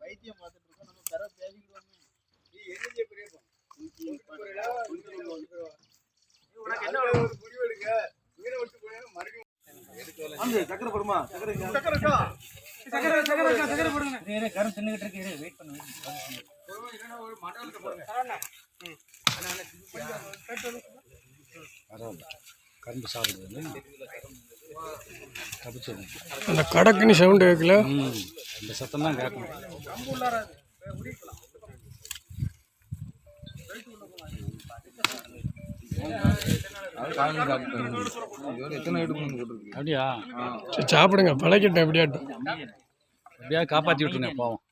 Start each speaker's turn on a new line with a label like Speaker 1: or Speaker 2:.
Speaker 1: வைத்தியம் பார்த்துட்டு இருக்கோம் நம்ம தர பேசிக்கிட்டு சக்கரை போடுமா? சக்கரை
Speaker 2: கரும் தின்னுகிட்டு இருக்கு? வெயிட் பண்ணு
Speaker 3: கரும்பு சாப்பிடுது தப்பிச்சது
Speaker 4: அந்த கடக்குன்னு சவுண்டு கேட்கல
Speaker 3: ம் இந்த சத்தம் தான் கேட்கணும் அப்படியா?
Speaker 4: சரி சாப்பிடுங்க. பழக்கிட்டேன் எப்படியாட்டும்
Speaker 3: எப்படியாவது காப்பாற்றி விட்டுருங்க பாவம்.